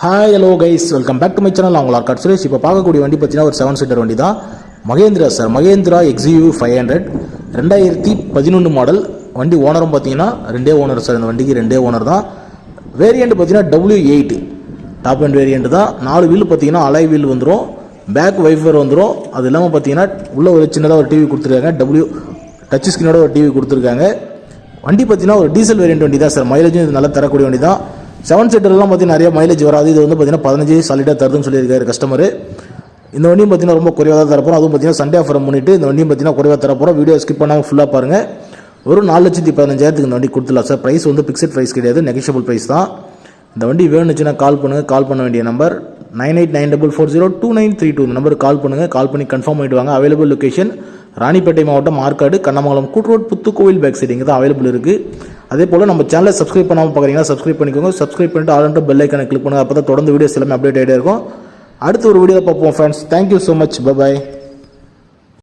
Hi hello guys welcome back to my channel அவங்களா கட் சுரேஷ். இப்போ பார்க்கக்கூடிய வண்டி பார்த்தீங்கன்னா ஒரு செவன் சீட்டர் வண்டி தான் Mahindra sir Mahindra XUV five hundred ரெண்டாயிரத்தி பதினொன்று மாடல் வண்டி ஓனரும் பார்த்தீங்கன்னா ரெண்டே ஓனர் சார் இந்த வண்டிக்கு ரெண்டே ஓனர் தான். வேரியண்ட் பார்த்தீங்கன்னா W eight top and variant தான். நாலு வீல் பார்த்தீங்கன்னா அலை வீல் வந்துடும் பேக் வைஃபர் வந்துடும் அது இல்லாமல் பார்த்தீங்கன்னா உள்ளே ஒரு சின்னதாக ஒரு டிவி கொடுத்துருக்காங்க. டபுள்யூ டச் ஸ்க்ரீனோட ஒரு டிவி கொடுத்துருக்காங்க. வண்டி பார்த்தீங்கன்னா ஒரு டீசல் வேரியண்ட் வண்டி தான் சார் மைலேஜும் இது நல்லா தரக்கூடிய வண்டி தான் செவன் சீட்டர்லாம் பார்த்தீங்கன்னா நிறைய மைலேஜ் வராது. இது வந்து பார்த்தீங்கன்னா பதினஞ்சு சாலிடாக தருதுன்னு சொல்லியிருக்காரு கஸ்டமர் இந்த வண்டியும் பார்த்தீங்கன்னா ரொம்ப குறைவாக தான் தரப்போம் அதுவும் பார்த்தீங்கன்னா சண்டே ஆஃபர் பண்ணிட்டு இந்த வண்டியும் பார்த்தீங்கன்னா குறைவாக தரப்போம் வீடியோ ஸ்கிப் பண்ணாமல் ஃபுல்லாக பாருங்கள் ஒரு நாலு லட்சத்தி பதினஞ்சாயிரத்துக்கு இந்த வண்டி கொடுத்துலாம் சார் ப்ரைஸ் வந்து ஃபிக்ஸட் ப்ரைஸ் கிடையாது. நெகஷியபிள் ப்ரைஸ் தான். இந்த வண்டி வேணுச்சுன்னா கால் பண்ணுங்கள் கால் பண்ண வேண்டிய number nine eight nine double four zero two nine three two இந்த நம்பருக்கு கால் பண்ணுங்கள் கால் பண்ணி கன்ஃபார்ம் பண்ணிட்டு வாங்க. அவைலபிள் லொக்கேஷன் ராணிப்பேட்டை மாவட்டம் ஆற்காடு கண்ணமங்கலம் கூட்ரோட் புத்துக்கோவில் பேக் சைடு இங்கே தான் அவைலபிள் இருக்குது அதே போல் நம்ம சேனலை சப்ஸ்கிரைப் பண்ணாமல் பார்க்குறீங்கன்னா சப்ஸ்கிரைப் பண்ணிக்கோங்க. சப்ஸ்கிரைப் பண்ணிட்டு ஆல்ரெண்டு பெல் ஐக்கனை கிளிக் பண்ணுங்கள் அப்போ தான் தொடர்ந்து வீடியோஸ் எல்லாமே அப்டேட் ஆகிட்டே இருக்கும். அடுத்த ஒரு வீடியோ பார்ப்போம் friends thank you so much bye bye